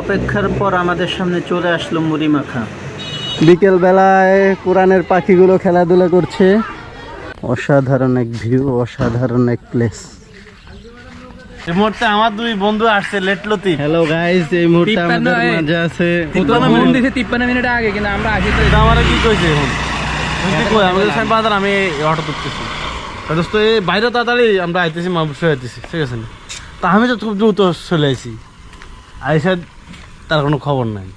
অপেক্ষার পর আমাদের সামনে চলে আসলো মুড়ি মাখা। বিকেল বেলায় কোরআনের পাখিগুলো খেলাধুলা করছে। অসাধারণ এক ভিউ অসাধারণ এক প্লেস এই মুহূর্তে আমার দুই বন্ধু আসছে লেটলতি। হ্যালো গাইস এই মুহূর্তে আমাদের মাঝে আছে মিনিট আগে কিন্তু আমরা আসি তো কি কইছে এখন? তুমি কই? আমি সাইন বাজার আমি অটো তুলতেছি। তা দোস্ত এই বাইরে তাড়াতাড়ি আমরা আইতেছি মাবুসে আইতেছি ঠিক আছে না? তা আমি তো খুব দ্রুত চলে আইছি। আইসা তার কোনো খবর নাই।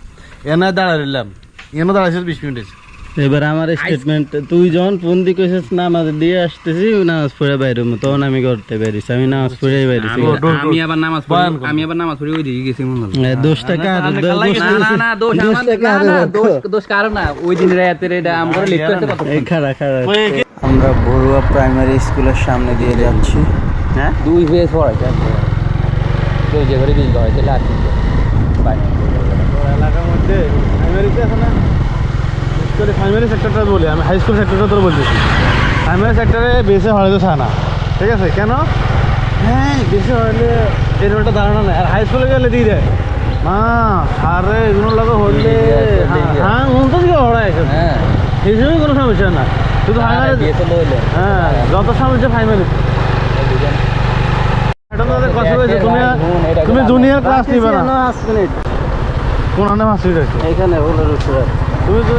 এনে দাঁড়ায় রইলাম। এনে দাঁড়াইছে বিশ মিনিট আছে এবার আমার স্টেটমেন্ট তুই যখন ফোন দিয়ে কইছিস নামাজ দিয়ে আসতেছি নামাজ পড়ে বাইরে তখন আমি করতে পারিস আমি নামাজ পড়ে বাইরেছি আমি- আবার নামাজ পড়ি আমি আবার নামাজ পড়ি ওই দিকে গেছি মনে হলো দোষ টাকা আর দোষ- না না না দোষ আমার না না দোষ দোষ কারও না ওই দিন রাতের এটা আমরা লিখ করতে এই খাড়া খাড়া। আমরা বড়ুয়া প্রাইমারি স্কুলের সামনে দিয়ে যাচ্ছি। হ্যাঁ? দুই ফেস পড়াইছে দুই যে করে দিল হয় তাহলে আর বাই এলাকার মধ্যে প্রাইমারিতে আছে না? স্কুলে প্রাইমারি সেক্টরটা বলি আমি হাই স্কুল সেক্টরটা তোর বলতেছি। প্রাইমারি সেক্টরে বেশি হলে চায় না ঠিক আছে? কেন? হ্যাঁ বেশি হলে এই রোডটা দাঁড়ানো নাই। আর হাই স্কুলে গেলে দিয়ে দেয়। মা আরে এগুলো লাগে হলে হ্যাঁ উনতো দিকে হ্যাঁ হিসেবে কোনো সমস্যা না। শুধু হ্যাঁ যত সমস্যা ফাইনালি এটা তো কথা বলছে তুমি তুমি জুনিয়র ক্লাস নিবে না। মিনিট। কোন আনে মাস আছে এখানে উপরে তুমি তো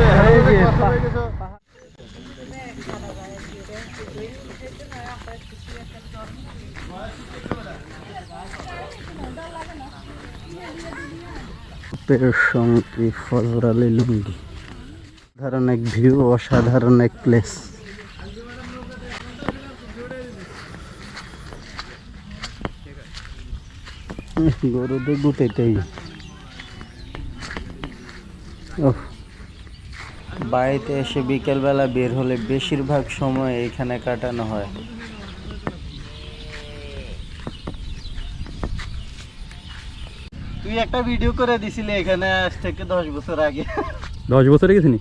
সঙ্গী লুঙ্গি। সাধারণ এক ভিউ অসাধারণ এক প্লেস গরুদের বাড়িতে এসে বিকেলবেলা বের হলে বেশিরভাগ সময় এখানে কাটানো হয়। তুই একটা ভিডিও করে দিছিলি এখানে আজ থেকে দশ বছর আগে। দশ বছর গেছিনি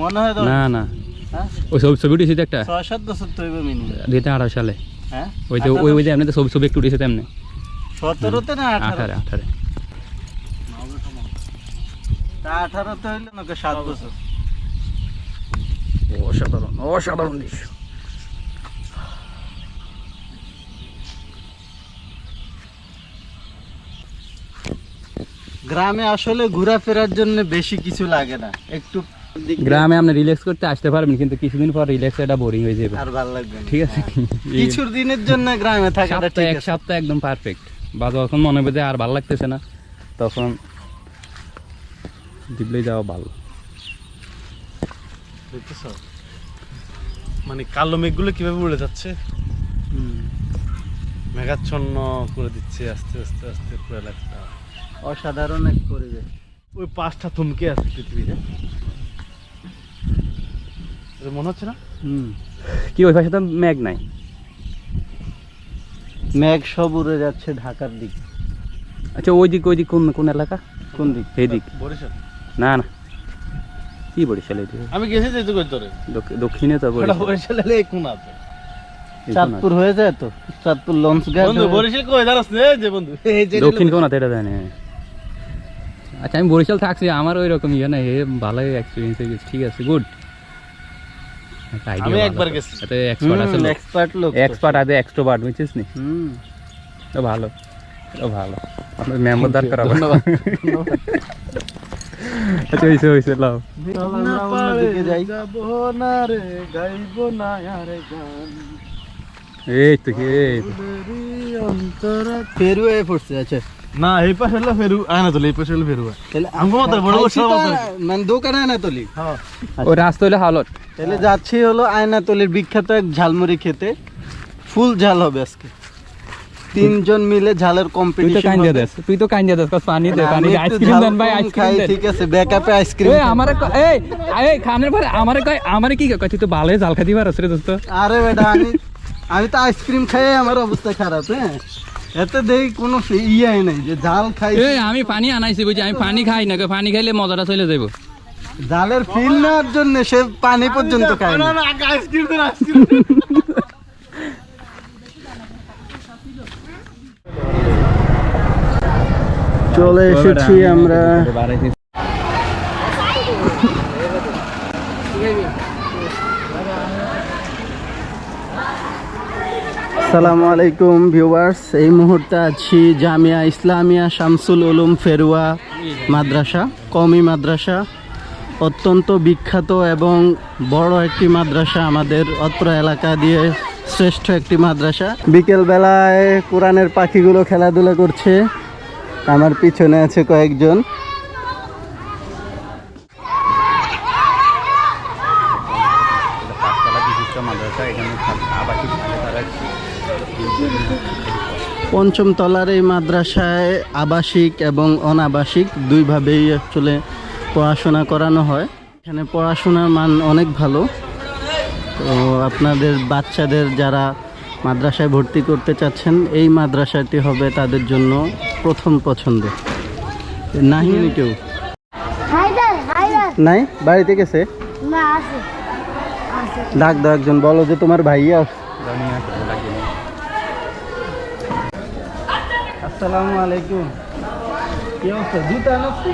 মনে হয় না না। হ্যাঁ? ওই ছবি ছবি উঠেছি তো একটা? ছয় সাত বছর তো হইবে মিনিমাম দুই হাজার আঠারো সালে। হ্যাঁ? ওই যে ওই ওই যে এমনি তো ছবি ছবি একটু উঠেছে তেমনি। সতেরোতে না আঠারো? আঠারো আঠারো। আঠারোতে হইলে নাকি সাত বছর? অসাধারণ অসাধারণ দৃশ্য। গ্রামে আসলে ঘোরাফেরার জন্য বেশি কিছু লাগে না। একটু গ্রামে আপনি রিল্যাক্স করতে আসতে পারবেন কিন্তু কিছুদিন পর রিল্যাক্স এটা বোরিং হয়ে যাবে। আর ভালো লাগবে ঠিক আছে। কিছুর দিনের জন্য গ্রামে থাকাটা এক সপ্তাহ একদম পারফেক্ট বা যখন মনে হবে যে আর ভালো লাগতেছে না তখন দিবলেই যাওয়া ভালো। দেখতেছ? মানে কালো মেঘগুলো কীভাবে উড়ে যাচ্ছে? মেঘাচ্ছন্ন করে দিচ্ছে আস্তে আস্তে আস্তে পুরো এলাকাটা অসাধারণ এক পরিবেশ। ওই পাঁচটা থমকে আছে পৃথিবীতে। মনে হচ্ছে না? হুম। কি ওই পাশে তো মেঘ নাই? মেঘ সব উড়ে যাচ্ছে ঢাকার দিকে। আচ্ছা ওই দিক ওই দিক কোন কোন এলাকা? কোন দিক? এই দিক বরিশাল। না না। কি বরিশাল এই আমি গেছি যেতে কই তোরে? দক্ষিণে তো বরিশাল। বরিশাল এলে কোন আছে? চাঁদপুর হয়ে যায় তো? চাঁদপুর লঞ্চ ঘাট বন্ধু বরিশাল কই? দাঁড়াস রে যে বন্ধু। এই যে আছে। এটা জানি। আচ্ছা আমি বরিশাল থাকছি আমার ওই রকম ইয়ে নাই এ ভালোই এক্সপিরিয়েন্স হয়ে গেছে। ঠিক আছে গুড আমি একবার গেছি। এটা এক্সপার্ট আছে হুম, লোক এক্সপার্ট আছে এক্সট্রোভার্ট বুঝছিস নি? হুম। তো ভালো তো ভালো। আপনার মেম্বার দরকার হবে আচ্ছা লাও। আমরা অন্যদিকে যাই যাব না রে গাইব না আর গান। এই তো কি এই তো। অন্তরা ফেরু হয়ে পড়ছে আচ্ছা। না এই পাশে হলো ফেরু আয় না তো এই পাশে হলো ফেরু তাহলে আমগো মতো বড় বড় সব তো। মানে দোকানে হ্যাঁ ওই রাস্তা হইলে হালত তাহলে যাচ্ছি হলো বিখ্যাত এক ঝালমুড়ি খেতে। ফুল ঝাল হবে আজকে। তিনজন মিলে ঝালের তুই তো কম্পিটিশন তুই তো দেস কস পানি দে পানি আইসক্রিম দেন ভাই আইসক্রিম ঠিক আছে ব্যাকআপে আইসক্রিম এই আমারে এই এই খানের পরে আমারে কয় আমারে কি কয় তুই তো ভালো জাল খাতি পারছ রে দোস্ত। আরে বেটা আমি আমি তো আইসক্রিম খাই আমার অবস্থা খারাপ হ্যাঁ? এতে দেখি কোনো ইয়ে নাই যে ঝাল খাই এই আমি পানি আনাইছি বুঝি আমি পানি খাই না পানি খাইলে মজাটা চলে যাইব। ঝালের ফিল নেওয়ার জন্য সে পানি পর্যন্ত খায় না। চলে এসেছি আমরা। আসসালামু আলাইকুম ভিউয়ার্স, এই মুহূর্তে আছি জামিয়া ইসলামিয়া শামসুল উলুম ফেরুয়া মাদ্রাসা কমি মাদ্রাসা, অত্যন্ত বিখ্যাত এবং বড় একটি মাদ্রাসা আমাদের অত্র এলাকা দিয়ে শ্রেষ্ঠ একটি মাদ্রাসা। বিকেল বেলায় কোরআনের পাখিগুলো খেলাধুলা করছে, আমার পিছনে আছে কয়েকজন। পঞ্চম তলার এই মাদ্রাসায় আবাসিক এবং অনাবাসিক দুইভাবেই আসলে পড়াশোনা করানো হয়। এখানে পড়াশোনার মান অনেক ভালো। তো আপনাদের বাচ্চাদের যারা মাদ্রাসায় ভর্তি করতে চাচ্ছেন এই মাদ্রাসাটি হবে তাদের জন্য প্রথম পছন্দ। নাহি কেউ? হায়দার হায়দার। নাই? বাড়িতে গেছে? না আছে। ডাক দাও একজন, বলো যে তোমার ভাইয়া। আসসালামু আলাইকুম। কি অবস্থা? আনছি?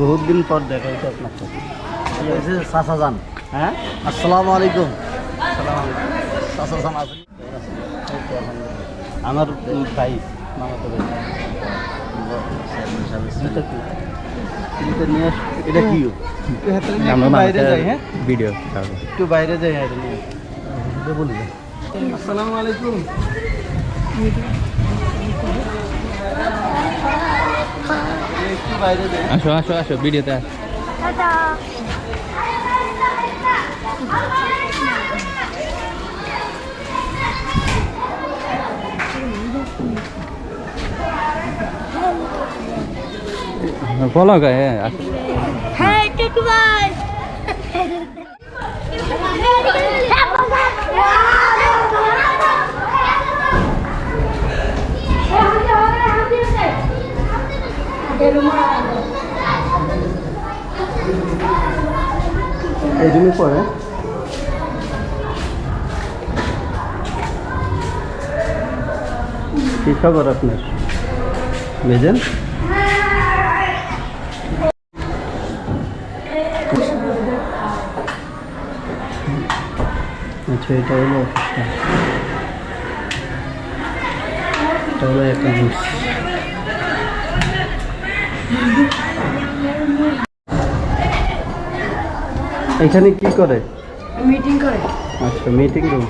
বহুত দিন পর দেখা হয়েছে আপনার সাথে। চাচা যান। হ্যাঁ? আসসালামু আলাইকুম। আমার ভাই, মামাতো ভাই। নিয়ে এটা কি? আমরা বাইরে যাই হ্যাঁ? ভিডিও একটু বাইরে যাই আর বলি আসসালামু আলাইকুম। আসো আসো আসো ভিডিওতে আসো। টাটা বলো গে হ্যাঁ আসো। হ্যাঁ টেকু ভাই এই রুমে পড়ে কি খবর আপনার? ভেজেন আচ্ছা এটা হলো অফিসটা এটা হলো অ্যাকাউন্টস এখানে কি করে? মিটিং করে। আচ্ছা মিটিং রুম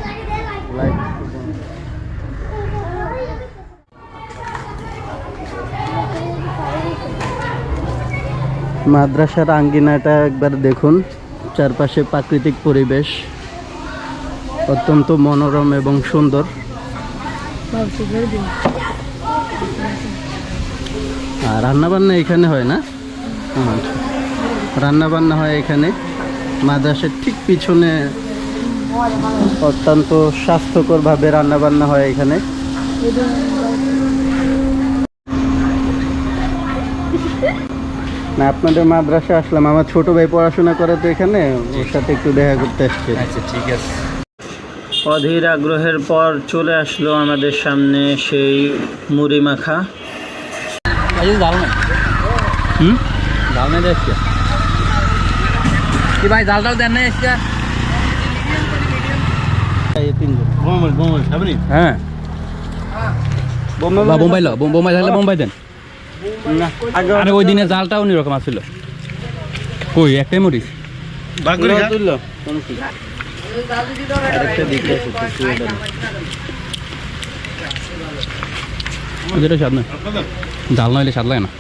লাইট মাদ্রাসার আঙ্গিনাটা একবার দেখুন। চারপাশে প্রাকৃতিক পরিবেশ অত্যন্ত মনোরম এবং সুন্দর। আর রান্নাবান্না এখানে হয় না? রান্নাবান্না হয় এখানে। মাদ্রাসার ঠিক পিছনে অত্যন্ত স্বাস্থ্যকরভাবে রান্নাবান্না হয় এখানে। না আপনাদের মাদ্রাসা আসলাম। আমার ছোট ভাই পড়াশোনা করে তো এখানে ওর সাথে একটু দেখা করতে আসছে। আচ্ছা ঠিক আছে। অধীর আগ্রহের পর চলে আসলো আমাদের সামনে সেই মুড়ি মাখা। নাই হুম? নাই দেখছি কি ভাই টাল দেন না এসছে এই তিনজন বোমাল বোমাল খাবেনি হ্যাঁ। বোম্বাই বোম্বাই লো বোম্বাই থাকলে বোম্বাই দেন। আরে ওই দিনে জালটাও অন্যরকম আসছিল কই একটাই মরিচ? জাল নইলে স্বাদ লাগে না।